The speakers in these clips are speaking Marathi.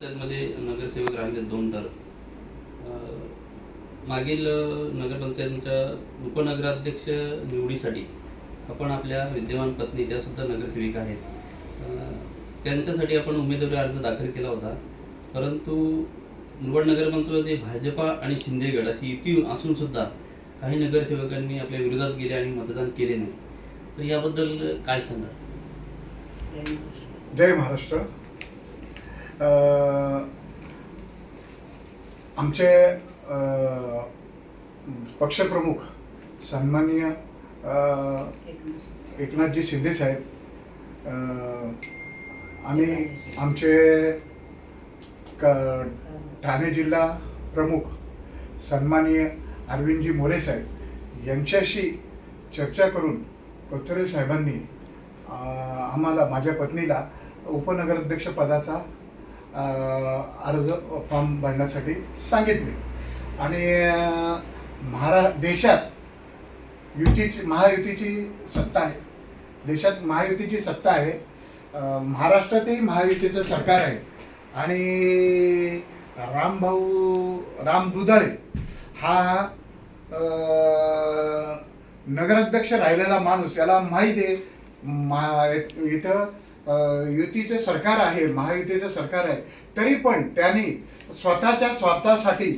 मध्ये नगरसेवक राहिले दोन तर. मागील नगरपंचायतीच्या उपनगराध्यक्ष निवडीसाठी आपण आपल्या विद्यमान पत्नी त्या सुद्धा नगरसेविका आहेत त्यांच्यासाठी आपण उमेदवारी अर्ज दाखल केला होता. परंतु मुरबाड नगरपंचायतीमध्ये भाजपा आणि शिंदेगड अशी युती असून सुद्धा काही नगरसेवकांनी आपल्या विरोधात गेले आणि मतदान केले नाही. तर याबद्दल काय सांगा जय महाराष्ट्र. आमचे पक्षप्रमुख सन्माननीय एकनाथजी शिंदे साहेब आणि आमचे क ठाणे जिल्हा प्रमुख सन्माननीय अरविंदजी मोरे साहेब यांच्याशी चर्चा करून कोथरे साहेबांनी आम्हाला माझ्या पत्नीला उपनगराध्यक्ष पदाचा अर्ज फॉर्म भरण्यासाठी सांगितले. आणि महारा देशात युतीची महायुतीची सत्ता आहे. देशात महायुतीची सत्ता आहे. महाराष्ट्रातही महायुतीचं सरकार आहे. आणि रामभाऊ राम दुधाळे हा नगराध्यक्ष राहिलेला माणूस याला माहीत आहे. मा इथं युतीचं सरकार आहे महायुतीचं सरकार आहे तरी पण त्यांनी स्वतःच्या स्वार्थासाठी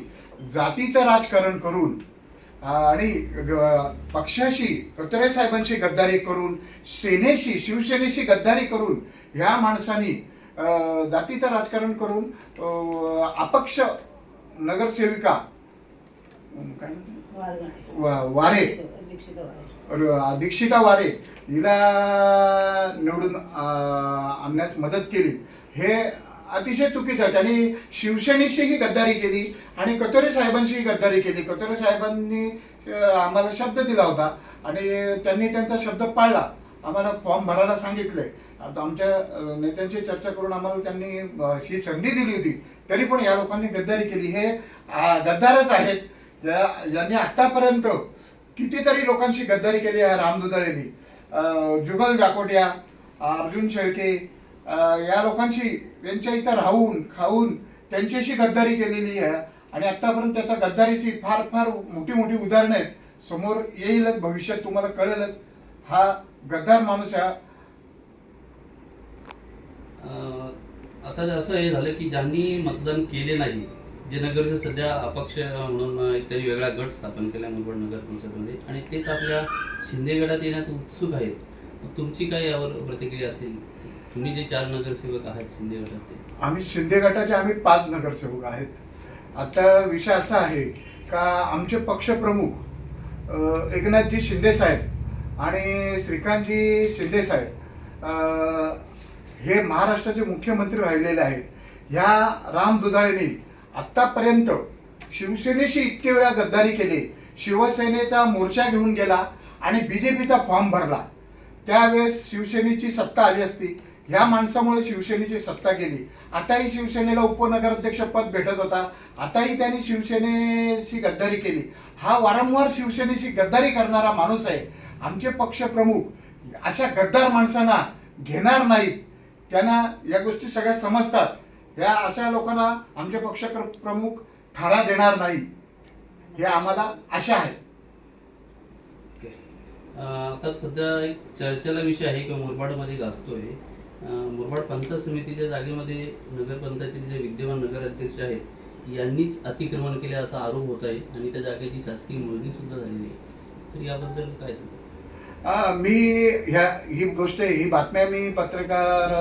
जातीचं राजकारण करून आणि पक्षाशी कतरे साहेबांशी गद्दारी करून सेनेशी शिवसेनेशी गद्दारी करून ह्या माणसांनी जातीचं राजकारण करून अपक्ष नगरसेविका वारे. दीक्षिता वारे हिला निवडून आणण्यास मदत केली. हे अतिशय चुकीचं आहे. त्यांनी शिवसेनेशीही गद्दारी केली आणि कतोरे साहेबांशीही गद्दारी केली. कतोरे साहेबांनी आम्हाला शब्द दिला होता आणि त्यांनी त्यांचा शब्द पाळला. आम्हाला फॉर्म भरायला सांगितलंय. आता आमच्या नेत्यांशी चर्चा करून आम्हाला त्यांनी ही संधी दिली होती. तरी पण या लोकांनी गद्दारी केली. हे गद्दारच आहेत. या- यांनी आत्तापर्यंत कितीतरी लोकांशी गद्दारी केली आहे रामदुधाळेंनी अं, जुगल जाकोटिया अर्जुन शेळके या लोकांशी त्यांच्या इथं राहून खाऊन त्यांच्याशी गद्दारी केलेली आहे. आणि आत्तापर्यंत त्याचा गद्दारीची फार फार मोठी मोठी उदाहरणं आहेत. समोर येईलच भविष्यात तुम्हाला कळेलच. हा गद्दार माणूस हा आता असं हे झालं की ज्यांनी मतदान केले नाही जे नगरचे सध्या अपक्ष म्हणून एक त्यांनी वेगळा गट स्थापन केला मुरबाड नगर परिषदमध्ये. आणि तेच आपल्या शिंदे गटात येण्यात उत्सुक आहेत. तुमची काय यावर प्रतिक्रिया असेल? तुम्ही जे चार नगरसेवक आहात शिंदे गटाचे आम्ही शिंदे गटाचे आम्ही पाच नगरसेवक आहेत. आता विषय असा आहे का आमचे पक्षप्रमुख एकनाथजी शिंदे साहेब आणि श्रीकांतजी शिंदे साहेब हे महाराष्ट्राचे मुख्यमंत्री राहिलेले आहेत. ह्या राम दुधाळेने आत्तापर्यंत शिवसेनेशी इतके वेळा गद्दारी केली शिवसेनेचा मोर्चा घेऊन गेला आणि बी जे पीचा फॉर्म भरला. त्यावेळेस शिवसेनेची सत्ता आली असती. ह्या माणसामुळे शिवसेनेची सत्ता गेली. आताही शिवसेनेला उपनगराध्यक्ष पद भेटत होता. आताही त्यांनी शिवसेनेशी गद्दारी केली. हा वारंवार शिवसेनेशी गद्दारी करणारा माणूस आहे. आमचे पक्षप्रमुख अशा गद्दार माणसांना घेणार नाहीत. त्यांना या गोष्टी सगळ्या समजतात. या अशा लोकांना आमचे पक्ष प्रमुख थारा देणार नाही. हे आम्हाला आशा आहे. आता सध्या एक चर्चेला विषय आहे की मुरबाडमध्ये गाजतोय मुरबाड पंचायत समितीच्या जागेमध्ये नगरपंचायतीचे जे विद्यमान नगराध्यक्ष आहेत यांनीच अतिक्रमण केले असा आरोप होत आहे आणि त्या जागेची शासकीय मोजणी सुद्धा झालेली आहे. तर याबद्दल काय सांगा मी ह्या ही गोष्ट ही बातम्या मी पत्रकार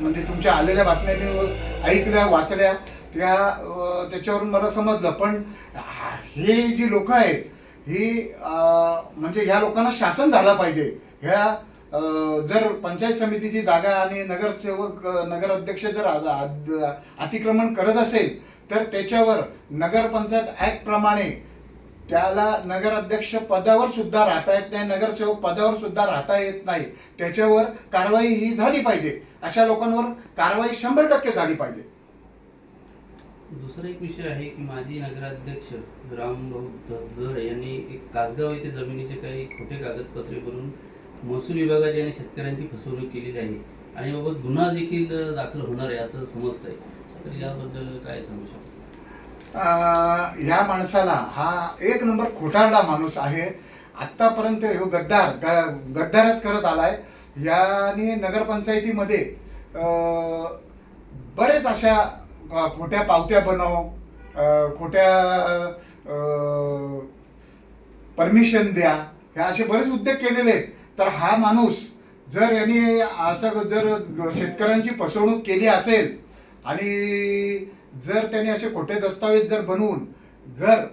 म्हणजे तुमच्या आलेल्या बातम्या मी ऐकल्या वाचल्या त्या त्याच्यावरून मला समजलं. पण हे जी लोक आहेत ही म्हणजे ह्या लोकांना शासन झालं पाहिजे. ह्या जर पंचायत समितीची जागा आणि नगरसेवक नगराध्यक्ष जर अतिक्रमण करत असेल तर त्याच्यावर नगरपंचायत ॲक्टप्रमाणे त्याला नगराध्यक्ष पदावर सुद्धा राहता येत नाही नगरसेवक पदावर सुद्धा राहता येत नाही. त्याच्यावर कारवाई ही झाली पाहिजे. अशा लोकांवर कारवाई शंभर टक्के झाली पाहिजे. दुसरा एक विषय आहे की माजी नगराध्यक्ष रामभाऊ धड यांनी एक कासगाव येथे जमिनीचे काही खोटे कागदपत्रे बनवून महसूल विभागाची आणि शेतकऱ्यांची फसवणूक केलेली आहे. आणि बाबत गुन्हा देखील दाखल होणार आहे असं समजतंय. तर याबद्दल काय सांगू शकतो? ह्या माणसाला हा एक नंबर खोटारडा माणूस आहे. आत्तापर्यंत हो गद्दार ग- गद्दारच करत आलाय. याने नगरपंचायतीमध्ये बरेच अशा खोट्या पावत्या बनव खोट्या परमिशन द्या. हे असे बरेच उद्योग केलेले आहेत. तर हा माणूस जर यांनी असं जर शेतकऱ्यांची फसवणूक केली असेल आणि जर त्यांनी असे खोटे दस्तावेज जर बनवून जर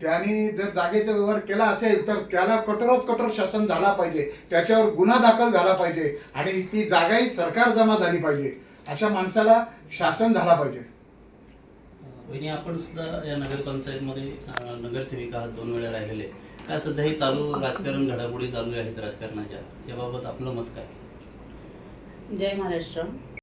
त्यांनी जर जागेचा व्यवहार केला असेल तर त्याला कठोरात कठोर शासन झाला पाहिजे. त्याच्यावर गुन्हा दाखल झाला पाहिजे. आणि ती जागाही सरकार जमा झाली पाहिजे. अशा माणसाला शासन झाला पाहिजे. वहिनी आपण सुद्धा या नगरपंचायतमध्ये नगरसेविका दोन वेळा राहिलेले काय सध्या हे चालू राजकारण घडामोडी चालू आहेत राजकारणाच्या? याबाबत आपलं मत काय? जय महाराष्ट्र.